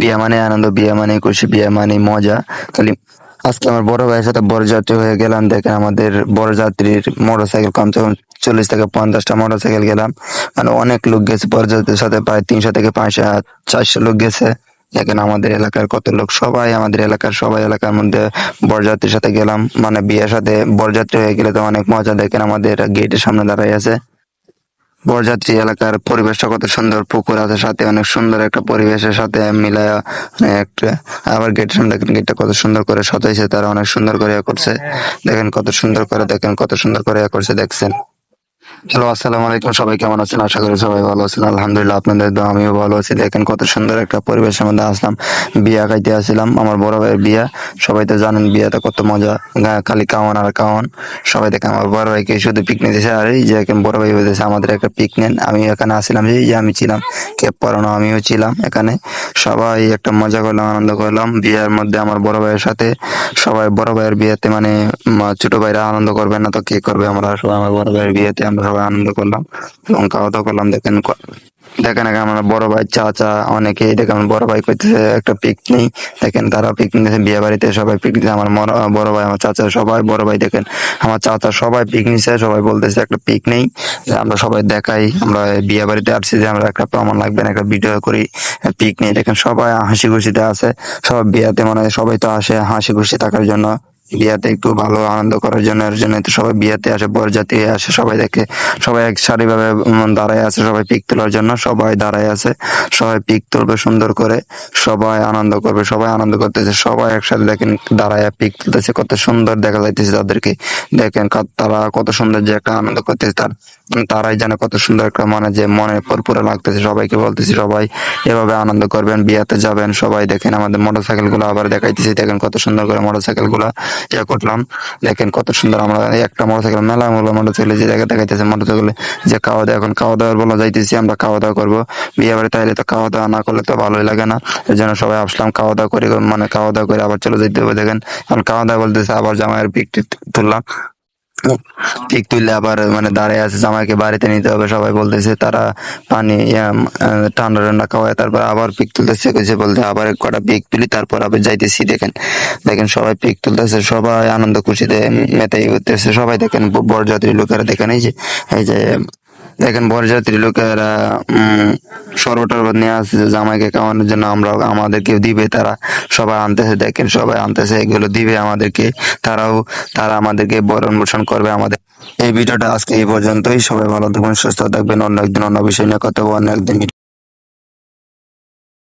বিয়ে মানে আনন্দ, বিয়ে মানে খুশি, বিয়ে মানে মজা। খালি আজকে আমার বড় ভাইয়ের সাথে বরযাত্রী হয়ে গেলাম, দেখেন আমাদের বরযাত্রীর মোটর সাইকেল কমসে কম চল্লিশ থেকে পঞ্চাশটা মোটর সাইকেল গেলাম। মানে অনেক লোক গেছে বরযাত্রীর সাথে, প্রায় তিনশো থেকে পাঁচশো, চারশো লোক গেছে। দেখেন আমাদের এলাকার কত লোক, সবাই আমাদের এলাকার, সবাই এলাকার মধ্যে বরযাত্রীর সাথে গেলাম। মানে বিয়ের সাথে বরযাত্রী হয়ে গেলে তো অনেক মজা, দেখেন আমাদের গেটের সামনে দাঁড়াই আছে। বরযাত্রী এলাকার পরিবেশটা কত সুন্দর, পুকুর আছে সাথে অনেক সুন্দর একটা পরিবেশের সাথে মিলায়া মানে একটা আবার গেট গেটটা কত সুন্দর করে সাজাইছে, তারা অনেক সুন্দর করে করছে। দেখেন কত সুন্দর করে, দেখেন কত সুন্দর করে করছে, দেখছেন। হ্যালো, আসসালামু আলাইকুম। সবাই কেমন আছেন? আশা করি সবাই ভালো আছেন। আলহামদুলিল্লাহ, আপনাদের দোয়া, আমিও ভালো আছি। দেখেন কত সুন্দর একটা পরিবেশের মধ্যে আসলাম। বিয়া খাইতে আমার বড় ভাইয়ের বিয়া। সবাই তো জানেন কত মজা। খালি কাওয়ান আর কাওয়ান। সবাই দেখেন, আমার বড় ভাইকে শুধু আর এই যে এখন বড় ভাই হয়েছে আমাদের একটা পিকনিক আমি এখানে আসছিলাম, এই যে আমি ছিলাম। ক্যাপ পরানো, আমিও ছিলাম এখানে। সবাই একটা মজা করলাম, আনন্দ করলাম। বিয়ের মধ্যে আমার বড় ভাইয়ের সাথে সবাই বড় ভাইয়ের বিয়েতে মানে ছোট ভাইরা আনন্দ করবে না তো কে করবে? আমরা সবাই আমার বড় ভাইয়ের বিয়েতে আমরা সবাই আনন্দ করলাম, এবং খাওয়া দাওয়া করলাম। দেখেন দেখেন আমার বড় ভাই চাচা অনেকেই দেখেন আমার বড় ভাই করতেছে একটা পিকনিক দেখেন তারা পিকনিক বিয়ে বাড়িতে সবাই পিকনিক আমার বড় ভাই, আমার চাচা সবাই, বড় ভাই দেখেন, আমার চাচা সবাই পিকনিক সবাই বলতেছে একটা পিকনিক আমরা সবাই দেখাই, আমরা বিয়ে বাড়িতে আসছি যে আমরা একটা প্রমাণ লাগবে না, একটা ভিডিও করি পিকনিক দেখেন সবাই হাসি খুশিতে আছে, সবাই বিয়াতে মানে সবাই তো আসে হাসি খুশি থাকার জন্য। বিয়াতে একটু ভালো আনন্দ করার জন্য, এর জন্য সবাই বিয়াতে আসে, বরযাত্রী আসে, সবাই দেখে, সবাই এক সারি ভাবে দাঁড়ায় আছে, সবাই পিক তোলার জন্য, সবাই দাঁড়ায় আছে, সবাই পিক তুলবে সুন্দর করে, সবাই আনন্দ করবে, সবাই আনন্দ করতেছে, সবাই একসাথে দেখেন দাঁড়ায় পিক তুলতেছে, কত সুন্দর দেখা যাইতেছে তাদেরকে, দেখেন তারা কত সুন্দর যে একটা আনন্দ করতেছে, তার, তারাই জানে কত সুন্দর একটা মনে, যে মনে পরপুরে লাগতেছে, সবাইকে বলতেছি, সবাই এভাবে আনন্দ করবেন, বিয়াতে যাবেন, সবাই দেখেন আমাদের মোটরসাইকেলগুলো আবার দেখাইতেছি, দেখেন কত সুন্দর করে মোটরসাইকেলগুলো ইয়ে করলাম। দেখেন কত সুন্দর আমরা একটা মোটরসাইকেল, মেলা মূল মোটরসাইকেল যে জায়গা দেখাইতেছে মোটরসাইকেলে যে খাওয়া দাওয়া এখন খাওয়া দাওয়ার বলা যাইতেছি আমরা খাওয়া দাওয়া করব। বিয়ে বাড়ি তাইলে তো খাওয়া দাওয়া না করলে তো ভালোই লাগে না। এর জন্য সবাই আসলাম খাওয়া দাওয়া করে মানে খাওয়া দাওয়া করে আবার চলে যেতে হবে, দেখেন। এখন খাওয়া দাওয়া বলতেছে, আবার জামাইয়ের পিক তুললাম। পিক তুললে আবার মানে দাঁড়িয়ে আছে, জামাইকে বাড়িতে নিতে হবে, সবাই বলতেছে তারা পানি ঠান্ডা ঠান্ডা খাওয়ায়, তারপর আবার পিক তুলতেছে, কিছু বলতে আবার কটা পিক তুলি, তারপর আবার যাইতেছি, দেখেন দেখেন সবাই পিক তুলতেছে, সবাই আনন্দ খুশিতে মেতাই উঠতেছে, সবাই দেখেন বরযাত্রী লোকেরা দেখেন, এই যে এই যে দেখেন বরযাত্রী লোকেরা টরবত নিয়ে আসছে, জামাইকে কামানোর জন্য আমরা আমাদেরকে দিবে, তারা সবাই আনতেছে। দেখেন সবাই আনতেছে, এগুলো দিবে আমাদেরকে। তারাও, তারা আমাদেরকে বরণ পোষণ করবে আমাদের। এই ভিডিওটা আজকে এই পর্যন্তই। সবাই ভালো থাকবেন, সুস্থ থাকবেন। অন্য একদিন, অন্য বিষয় নিয়ে কথা অন্য একদিন